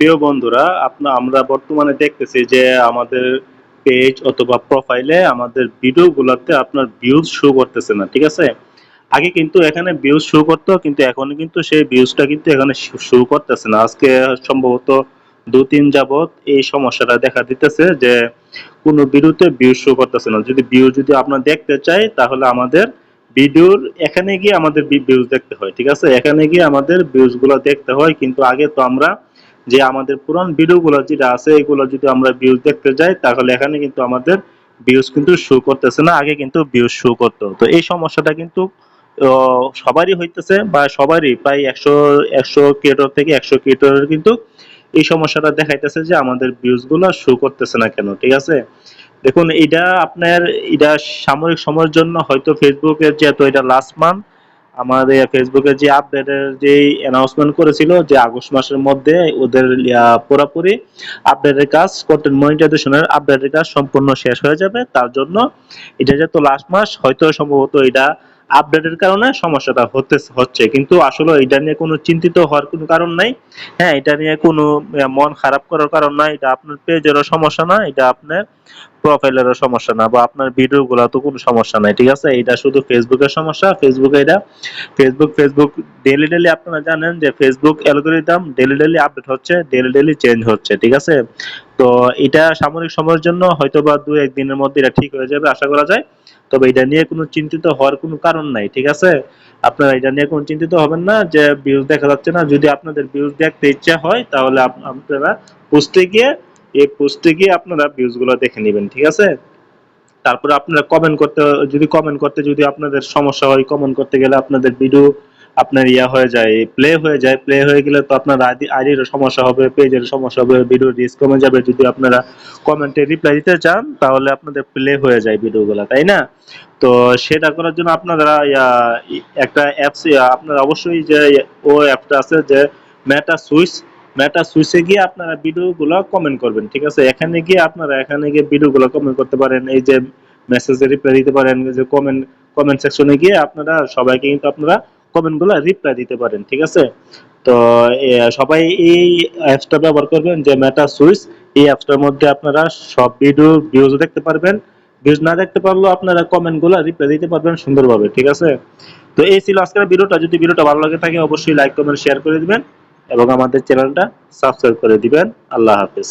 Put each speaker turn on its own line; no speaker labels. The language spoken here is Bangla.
প্রিয় বন্ধুরা, আপনা আমরা বর্তমানে দেখতেছি যে আমাদের পেজ অথবা প্রোফাইলে আমাদের ভিডিওগুলোতে আপনার ভিউজ শো করতেছে না, ঠিক আছে? আগে কিন্তু এখানে ভিউজ শো করতো, কিন্তু এখন কিন্তু সেই ভিউজটা কিন্তু এখানে শো করতেছে না। আজকে সম্ভবত দু তিন যাবত এই সমস্যাটা দেখা দিতেছে যে কোনো ভিডিওতে ভিউজ শো করতেছে না। যদি ভিউ যদি আপনার দেখতে চাই তাহলে আমাদের ভিডিওর এখানে গিয়ে আমাদের ভিউজ দেখতে হয়, ঠিক আছে? এখানে গিয়ে আমাদের ভিউজগুলো দেখতে হয়, কিন্তু আগে তো আমরা যে আমাদের পুরান ভিডিওগুলো যেটা আছে, এগুলো যদি আমরা ভিউজ দেখতে যাই, তাহলে এখানে কিন্তু আমাদের ভিউজ কিন্তু শো করতেছে না, আগে কিন্তু ভিউজ শো করতো। তো এই সমস্যাটা কিন্তু সবারই হইতেছে বা সবারই, প্রায় একশো একশো ক্রিয়েটর থেকে একশো ক্রিয়েটরের কিন্তু এই সমস্যাটা দেখাইতেছে যে আমাদের ভিউজগুলো শো করতেছে না কেন, ঠিক আছে? দেখুন এটা আপনার এটা সাময়িক সময়ের জন্য হয়তো ফেসবুকের যেহেতু এটা লাস্ট মান্থ আমাদের ফেসবুকে যে আপডেটের যে অ্যানাউন্সমেন্ট করেছিল যে আগস্ট মাসের মধ্যে ওদের পুরোপুরি আপডেটের কাজ কন্টেন্ট মনিটাইজেশনের আপডেটের কাজ সম্পূর্ণ শেষ হয়ে যাবে। তার জন্য এটা যেহেতু লাস্ট মাস, হয়তো সম্ভবত এটা আপডেটের কারণে সমস্যাটা হতে, হচ্ছে। কিন্তু আসলে এটা নিয়ে কোনো চিন্তিত হওয়ার কোনো কারণ নাই। হ্যাঁ এটা নিয়ে কোনো মন খারাপ করার কারণ নাই। এটা আপনার পেজেরও সমস্যা না। এটা আপনার প্রোফাইলেরও সমস্যা না, বা আপনার ভিডিও গুলো তো কোনো সমস্যা নাই, ঠিক আছে? এটা শুধু ফেসবুকের সমস্যা ফেসবুকে এটা ফেসবুক ফেসবুক ডেলি ডেলি আপনারা জানেন যে Facebook algorithm daily daily update হচ্ছে ডেলি ডেলি চেঞ্জ হচ্ছে, ঠিক আছে? তো এটা সাময়িক সময়ের জন্য হয়তো বা দু একদিনের মধ্যে এটা ঠিক হয়ে যাবে, আশা করা যায়। তবে এটা নিয়ে কোনো চিন্তিত হওয়ার কোনো কারণ নাই, ঠিক আছে? আপনারা এটা নিয়ে কোনো চিন্তিত হবেন না যে ভিউজ দেখা যাচ্ছে না। যদি আপনাদের ভিউজ দেখতে ইচ্ছা হয়, তাহলে আপনারা পোস্টে গিয়ে এই পোস্টে গিয়ে আপনারা ভিউজগুলো দেখে নেবেন, ঠিক আছে? তারপরে আপনারা কমেন্ট করতে, যদি কমেন্ট করতে যদি আপনাদের সমস্যা হয় কমেন্ট করতে গেলে আপনাদের ভিডিও আপনার ইয়া হয়ে যায় প্লে হয়ে যায়। প্লে হয়ে গেলে তো আপনার আইডির সমস্যা হবে পেজের সমস্যা হবে ভিডিও রিস্ক কমে যাবে। যদি আপনারা কমেন্টে রিপ্লাই দিতে চান, তাহলে আপনাদের প্লে হয়ে যায় ভিডিওগুলো তাই না? তো সেটা করার জন্য আপনারা একটা অ্যাপস আপনারা অবশ্যই যে ও অ্যাপটা আছে যে মেটা সুইচ মেটা সুইচে গিয়ে আপনারা ভিডিওগুলো কমেন্ট করবেন, ঠিক আছে? এখানে গিয়ে আপনারা এখানে গিয়ে ভিডিওগুলো কমেন্ট করতে পারেন, এই যে মেসেজে রিপ্লাই দিতে পারেন যে কমেন্ট কমেন্ট সেকশনে গিয়ে আপনারা, সবাইকে কিন্তু আপনারা কমেন্টগুলো রিপ্লাই দিতে পারেন, ঠিক আছে? তো সবাই এই অ্যাপসটা ব্যবহার করবেন, যে মেটা সুইচ এই অ্যাপসটার মধ্যে আপনারা সব ভিডিও ভিউজ দেখতে পারবেন। ভিউজ না দেখতে পারলেও আপনারা কমেন্টগুলো রিপ্লাই দিতে পারবেন সুন্দরভাবে, ঠিক আছে? তো এই ছিল আজকের ভিডিওটা। যদি ভিডিওটা ভালো লাগে থাকে, অবশ্যই লাইক কমেন্ট শেয়ার করে দিবেন। এবং আমাদের চ্যানেলটা সাবস্ক্রাইব করে দিবেন। আল্লাহ হাফেজ।